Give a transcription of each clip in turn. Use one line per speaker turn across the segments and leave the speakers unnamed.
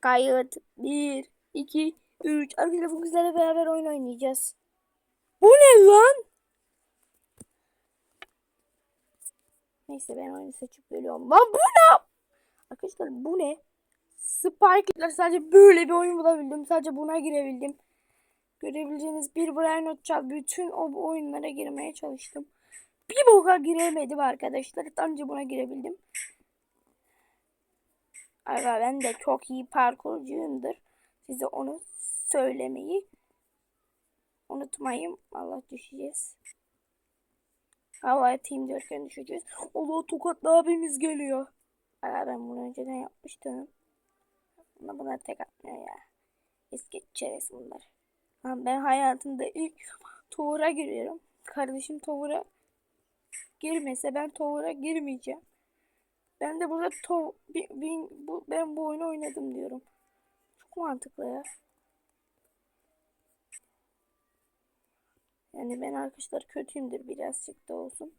Kayıt. 1, 2, 3. Arkadaşlar bugün sizlerle beraber oyun oynayacağız. Bu ne lan? Neyse ben oyunu seçip bölüyorum. Lan bu ne? Arkadaşlar bu ne? Spike'lar sadece böyle bir oyun bulabildim. Sadece buna girebildim. Görebileceğiniz bir Brian Otçal bütün o oyunlara girmeye çalıştım. Bir boka giremedim arkadaşlar. Anca buna girebildim. Aga ben de çok iyi parkurcuyumdur. Size onu söylemeyi unutmayın. Allah düşeceğiz. Havaya team derken düşeceğiz. Allah tokatlı abimiz geliyor. Aga ben bunu önceden yapmıştım. Buna bunlar tek atmıyor ya. Eski çerez bunlar. Ben hayatımda ilk Tower'a giriyorum. Kardeşim Tower'a girmese ben Tower'a girmeyeceğim. Ben de burada to bi, bi, bu, ben bu oyunu oynadım diyorum. Çok mantıklı ya. Yani ben arkadaşlar kötüyümdür birazcık da olsun.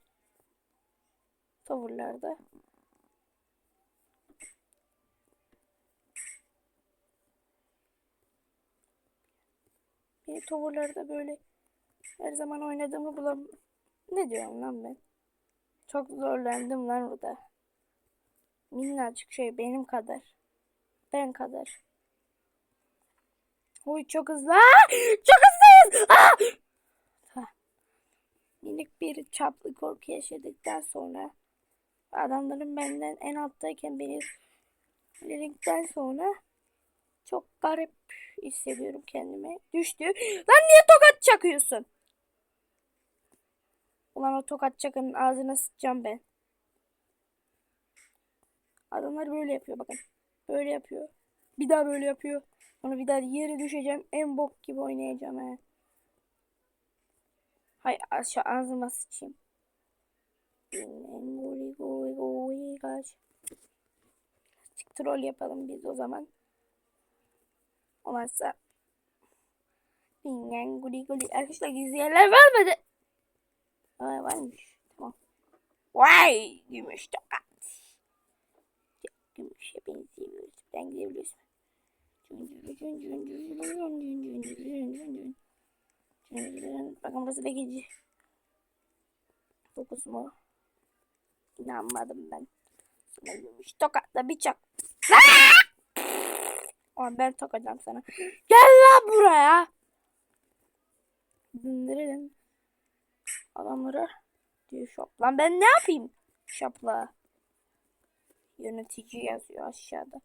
Tavırlarda. Bir tavırlarda böyle her zaman oynadığımı bulam. Ne diyorum lan ben? Çok zorlandım lan orada. Minnacık şey benim kadar. Ben kadar. Oy çok hızlı. Aa! Çok hızlıyız. Aa! Minik bir çaplı korku yaşadıktan sonra adamların benden en alttayken beni dedikten sonra çok garip hissediyorum kendimi. Düştü. Lan niye tokat çakıyorsun? Ulan o tokat çakanın ağzına sıçacağım ben. Adamlar böyle yapıyor bakın. Böyle yapıyor. Bir daha böyle yapıyor. Sonra bir daha yere düşeceğim. En bok gibi oynayacağım he. Hay aşağı ağzıma sıçayım. Birazcık troll yapalım biz o zaman. Olmazsa. Bingen guli. Arkadaşlar gizli yerler var mıydı? Aa varmış. Tamam. Vay gümüş tokat. Gümüşe benziyoruz. Ben gidebiliyorsun. Bakın burası da gece. Dokuz mu? İnanmadım ben. Sana gümüş tokatla bir çak. Ben tokacağım sana. Gel lan buraya. Dındırın. Adamlara diyor shop. Lan ben ne yapayım? Shop'la. Yönetici yazıyor aşağıda.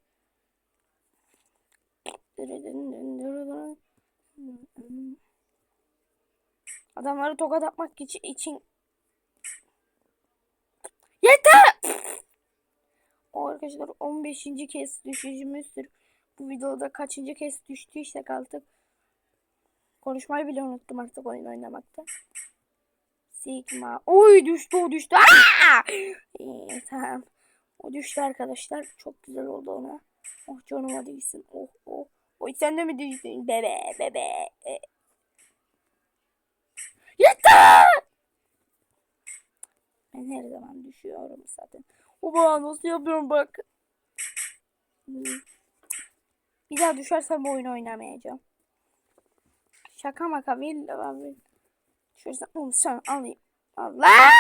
Adamları tokat atmak için, için... Yeter! O arkadaşlar 15. kez düşüşümüzdür. Bu videoda kaçıncı kez düştüysek artık. Konuşmayı bile unuttum artık oyun oynamakta. Sigma. Oy düştü o düştü. Aa! İyi, tamam. O düştü arkadaşlar. Çok güzel oldu ona. Oh canıma değilsin. Oh oh. Oy sen de mi düştün? Bebe bebe. E. Yeter! Ben her zaman düşüyorum zaten. Oba nasıl yapıyorum bak. Bir daha düşersem bu oyunu oynamayacağım. Şaka maka bil. bil. Düşersem oğlum sen alayım. Allah!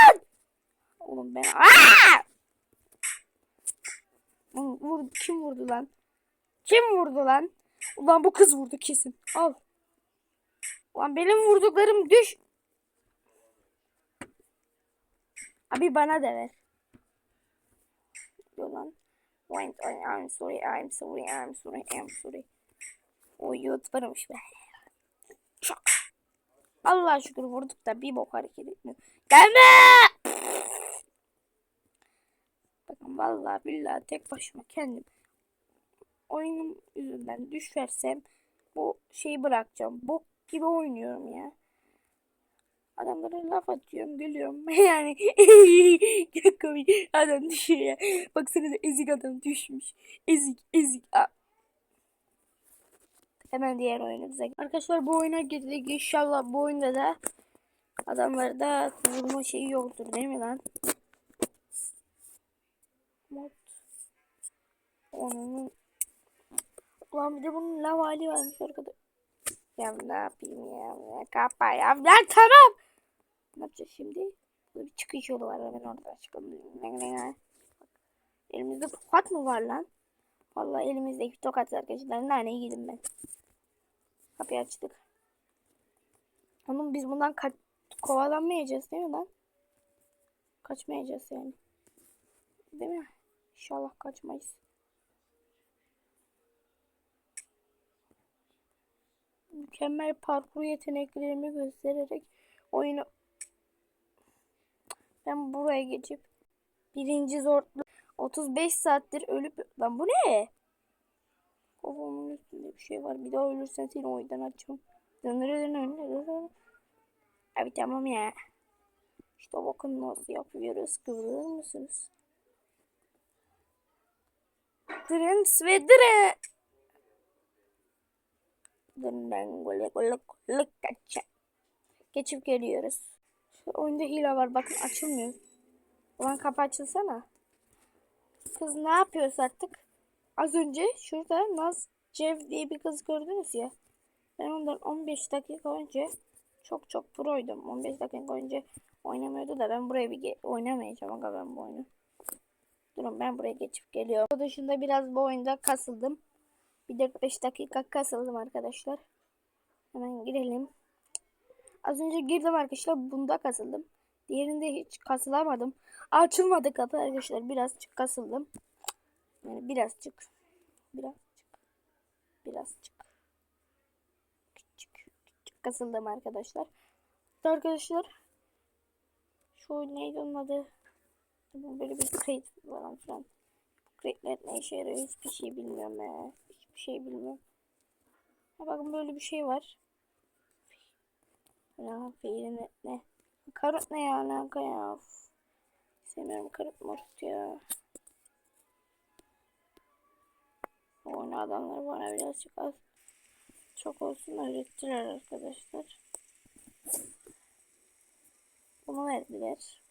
Oğlum ben... Aa! Vur, kim vurdu lan? Kim vurdu lan? Ulan bu kız vurdu kesin. Al. Ulan benim vurduklarım düş. Abi bana da ver. Ulan. I'm sorry, I'm sorry, I'm sorry, I'm sorry. O yutvarmış be. Çok. Allah şükür vurduk da bir bok hareket etmiyor. Gelme! Bakın vallahi billahi tek başıma kendim oyunum yüzünden düşersem bu şeyi bırakacağım. Bok gibi oynuyorum ya. Adamlara laf atıyorum, gülüyorum. yani çok komik. Adam düşüyor ya. Baksana da ezik adam düşmüş. Ezik, ezik. Aa. Hemen diğer oyunumuza. Arkadaşlar bu oyuna girdik. İnşallah bu oyunda da adamlarda vurma şeyi yoktur değil mi lan? Mod. Onun Ulan bir de bunun lav hali varmış arkada. Ya ne yapayım ya? ya kapa ya. Ya tamam. Ne yapacağız şimdi? Burada bir çıkış yolu var. Hemen oradan çıkalım. Elimizde tokat mı var lan? Vallahi elimizdeki tokat arkadaşlar. Nane yedim ben. Kapıyı açtık. Oğlum biz bundan kaç kovalanmayacağız değil mi lan? Kaçmayacağız yani. Değil mi? İnşallah kaçmayız. Mükemmel parkur yeteneklerimi göstererek oyunu ben buraya geçip birinci zor 35 saattir ölüp lan bu ne? Kafamın üstünde bir şey var. Bir daha ölürsen seni oyundan dönüre Abi tamam ya. İşte bakın nasıl yapıyoruz. Kıvırır mısınız? Trends ve dire. Dönden gole gole gole kaça. Geçip geliyoruz. Şu oyunda hile var. Bakın açılmıyor. Ulan kapı açılsana. Kız ne yapıyoruz artık? Az önce şurada Naz Cev diye bir kız gördünüz ya. Ben ondan 15 dakika önce çok çok proydum. 15 dakika önce oynamıyordu da ben buraya bir oynamayacağım aga ben bu oyunu. Durun ben buraya geçip geliyorum. O dışında biraz bu oyunda kasıldım. Bir 4-5 dakika kasıldım arkadaşlar. Hemen girelim. Az önce girdim arkadaşlar. Bunda kasıldım. Diğerinde hiç kasılamadım. Açılmadı kapı arkadaşlar. Birazcık kasıldım. Yani birazcık. Birazcık. Birazcık. Küçük. Küçük kasıldım arkadaşlar. Arkadaşlar. Şu neydi onun adı? Böyle bir crate falan filan. Crate'ler ne işe yarıyor hiçbir şey bilmiyorum ya. Hiçbir şey bilmiyorum. Ha bakın böyle bir şey var. Ya fiili ne? ne? Karot ne ya alaka ya? Sevmiyorum karot morut ya. Oyunu adamlar bana birazcık az çok olsun öğrettiler arkadaşlar. Bunu verdiler.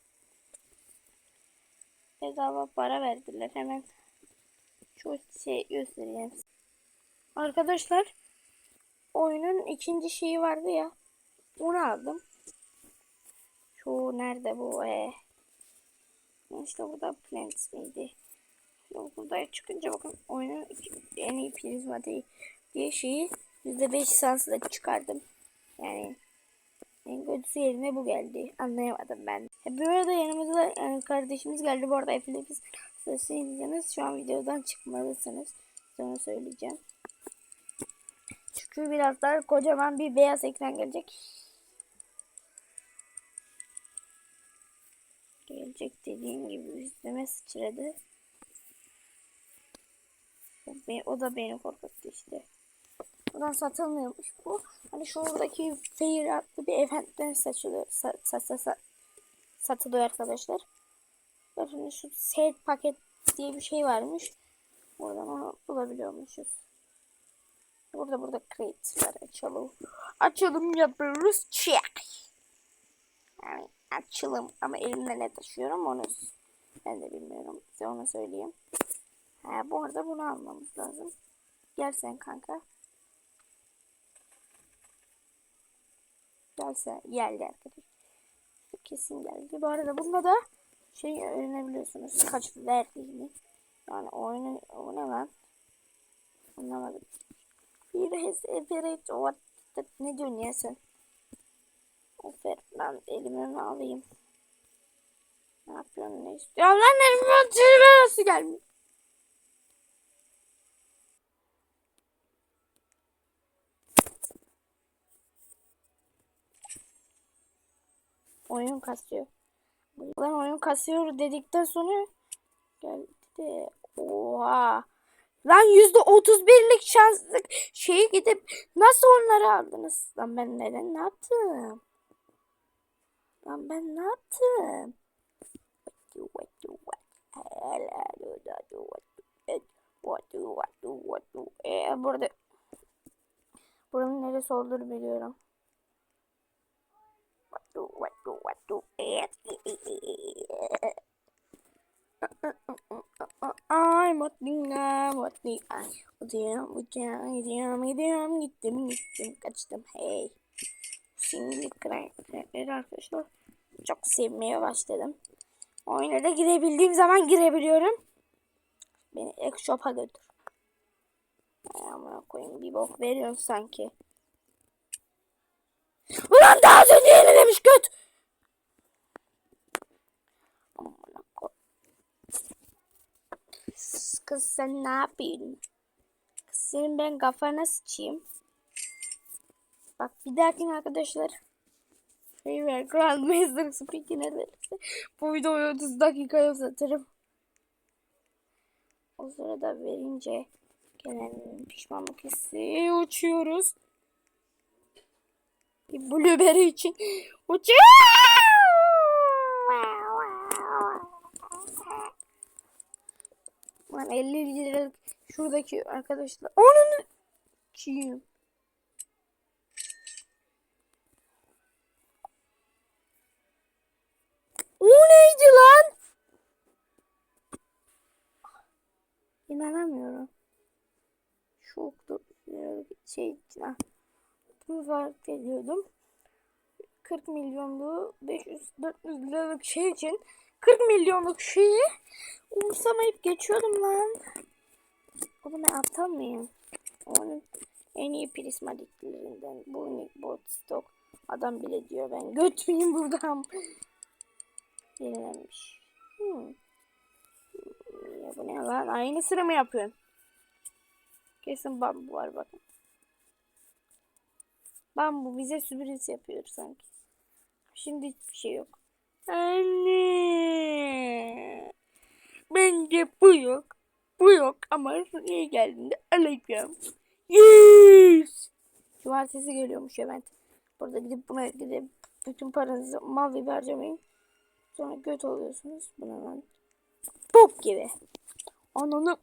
Bedava para verdiler. Hemen şu şey göstereyim. Arkadaşlar oyunun ikinci şeyi vardı ya. Onu aldım. Şu nerede bu? Ee, işte burada Plants miydi? Burada çıkınca bakın oyunun en iyi prizmatiği diye şeyi %5 şansla çıkardım. Yani en kötüsü yerine bu geldi. Anlayamadım ben. E, bu arada yanımızda e, kardeşimiz geldi. Bu arada Eflipis sesini izleyeceğiniz şu an videodan çıkmalısınız. Sonra söyleyeceğim. Çünkü birazdan kocaman bir beyaz ekran gelecek. Gelecek dediğim gibi üstüme sıçradı. O da beni korkuttu işte. Buradan satılmıyormuş bu. Hani şuradaki Fair adlı bir eventten satılıyor, sat, sat, sat, sat, satılıyor arkadaşlar. Bakın şu set paket diye bir şey varmış. Oradan onu bulabiliyormuşuz. Burada burada crate var açalım. Açalım yapıyoruz. Check. Yani açalım ama elimde ne taşıyorum onu ben de bilmiyorum. Size onu söyleyeyim. Ha, bu arada bunu almamız lazım. Gel sen kanka. Gelse geldi arkadaşlar. Kesin geldi. Bu arada bunda da şey öğrenebiliyorsunuz. Kaç verdiğini. Yani oyunu o ne lan? Anlamadım. Bir has average what ne diyorsun ya sen? Aferin ben elime alayım. Ne yapıyorsun ne istiyorsun lan elime nasıl gelmiyor? Oyun kasıyor. Lan oyun kasıyor dedikten sonra geldi oha. Lan yüzde otuz birlik şanslık şeyi gidip nasıl onları aldınız? Lan ben neden ne yaptım? Lan ben ne yaptım? Ee, burada buranın neresi olduğunu biliyorum. Ay mutluyum, mutluyum. Ay uçuyorum, uçuyorum, gidiyorum, gidiyorum, gittim, gittim, kaçtım. Hey. Şimdi karakterleri arkadaşlar çok sevmeye başladım. Oyuna da girebildiğim zaman girebiliyorum. Beni ek shop'a götür. Ay amına koyayım bir bok veriyorsun sanki. Ulan daha az önce yenilemiş göt. Kız sen ne yapıyorsun? Kız senin ben kafana sıçayım. Bak bir dahakine arkadaşlar. Şey ver Grandmaster Speaking ederse bu videoyu 30 dakikaya uzatırım. O sırada verince gelen pişmanlık hissi uçuyoruz. Bir blueberry için uçuyor. Lan 50 liralık şuradaki arkadaşlar. Onun çiğim. O neydi lan? İnanamıyorum. Şoktu. Şey, ah, bunu fark ediyordum. 40 milyonlu 500 400 liralık şey için 40 milyonluk şeyi umursamayıp geçiyordum lan. Oğlum ben aptal mıyım? Onun en iyi prismatiklerinden bu bot stock adam bile diyor ben götüreyim buradan. Yenilenmiş. Hmm. Ya bu ne lan? Aynı sıra mı yapıyorsun? Kesin bambu var bakın. Bambu bize sürpriz yapıyor sanki. Şimdi hiçbir şey yok. Anne. Bence bu yok. Bu yok ama iyi geldiğinde alacağım. Yes. Cumartesi geliyormuş event. Burada gidip buna gidip bütün paranızı mal gibi harcamayın. Sonra göt oluyorsunuz. Buna lan. Pop gibi. Ananı.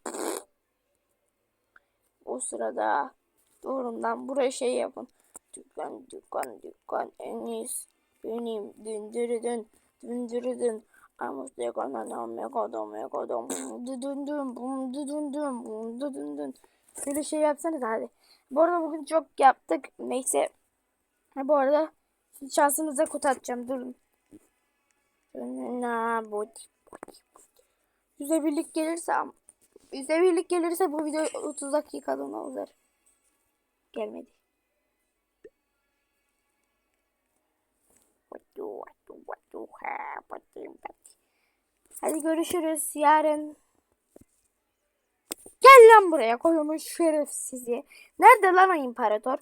O sırada doğrumdan buraya şey yapın. Dükkan dükkan dükkan en iyisi benim dündürüdün dündürüdün Amos dekana na megadon megadon düdündün bum düdündün bum düdündün Böyle şey yapsanız hadi. Bu arada bugün çok yaptık. Neyse. Bu arada şansınıza kutu atacağım. Durun. Na bot. Yüze birlik gelirse yüze birlik gelirse bu video 30 dakikalığına uzar. Gelmedi. Hadi görüşürüz yarın. Gel lan buraya koymuş şeref sizi. Nerede lan o imparator?